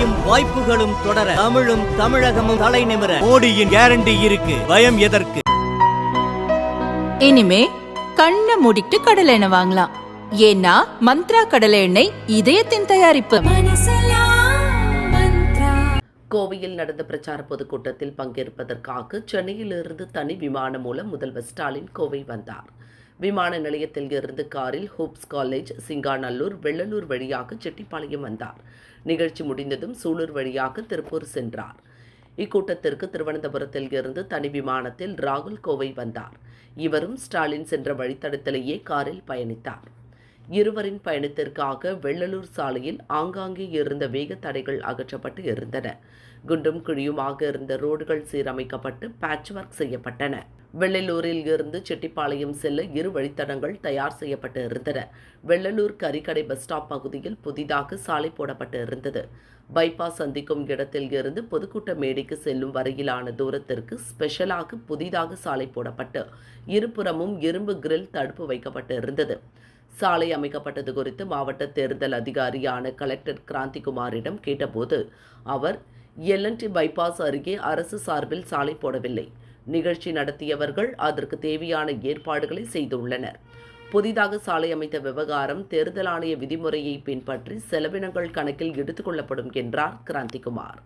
வளர்ச்சியும் வாய்ப்புகளும் தொடர தமிழும் தமிழகமும் தலை நிமிர. மோடியின் கேரண்டி இருக்கு. பயம் எதற்கு? இனிமே கண்ணை மூடிட்டு கடலை எண்ணெய் வாங்கலாம். ஏன்னா மந்த்ரா கடலை எண்ணெய் இதயத்தின் தயாரிப்பு. கோவையில் நடந்த பிரச்சார பொதுக்கூட்டத்தில் பங்கேற்பதற்காக சென்னையிலிருந்து தனி விமானம் மூலம் முதல்வர் ஸ்டாலின் கோவை வந்தார். விமான நிலையத்தில் இருந்து காரில் ஹோப்ஸ் காலேஜ் சிங்காநல்லூர் வெள்ளலூர் வழியாக செட்டிப்பாளையம் வந்தார். நிகழ்ச்சி முடிந்ததும் சூலூர் வழியாக திருப்பூர் சென்றார். இக்கூட்டத்திற்கு திருவனந்தபுரத்தில் இருந்து தனி விமானத்தில் ராகுல் கோவை வந்தார். இவரும் ஸ்டாலின் சென்ற வழித்தடத்திலேயே காரில் பயணித்தார். இருவரின் பயணத்திற்காக வெள்ளலூர் சாலையில் ஆங்காங்கே இருந்த வேக தடைகள் அகற்றப்பட்டு இருந்தன. குண்டும் குழியுமாக இருந்த ரோடுகள் சீரமைக்கப்பட்டு பேட்ச் ஒர்க் செய்யப்பட்டன. வெள்ளலூரில் இருந்து செட்டிப்பாளையம் செல்ல இரு வழித்தடங்கள் தயார் செய்யப்பட்டு இருந்தன. வெள்ளலூர் கரிக்கடை பஸ் ஸ்டாப் பகுதியில் புதிதாக சாலை போடப்பட்டு இருந்தது. பைபாஸ் சந்திக்கும் இடத்தில் இருந்து பொதுக்கூட்ட மேடைக்கு செல்லும் வரையிலான தூரத்திற்கு ஸ்பெஷலாக புதிதாக சாலை போடப்பட்டு இருபுறமும் இரும்பு கிரில் தடுப்பு வைக்கப்பட்டு இருந்தது. சாலை அமைக்கப்பட்டது குறித்து மாவட்ட தேர்தல் அதிகாரியான கலெக்டர் கிராந்திகுமாரிடம் கேட்டபோது அவர் எல்என்டி பைபாஸ் அருகே அரசு சார்பில் சாலை போடவில்லை. நிகழ்ச்சி நடத்தியவர்கள் அதற்கு தேவையான ஏற்பாடுகளை செய்துள்ளனர். புதிதாக சாலை அமைத்த விவகாரம் தேர்தல் ஆணைய விதிமுறையை பின்பற்றி செலவினங்கள் கணக்கில் எடுத்துக்கொள்ளப்படும் என்றார் கிராந்திகுமார்.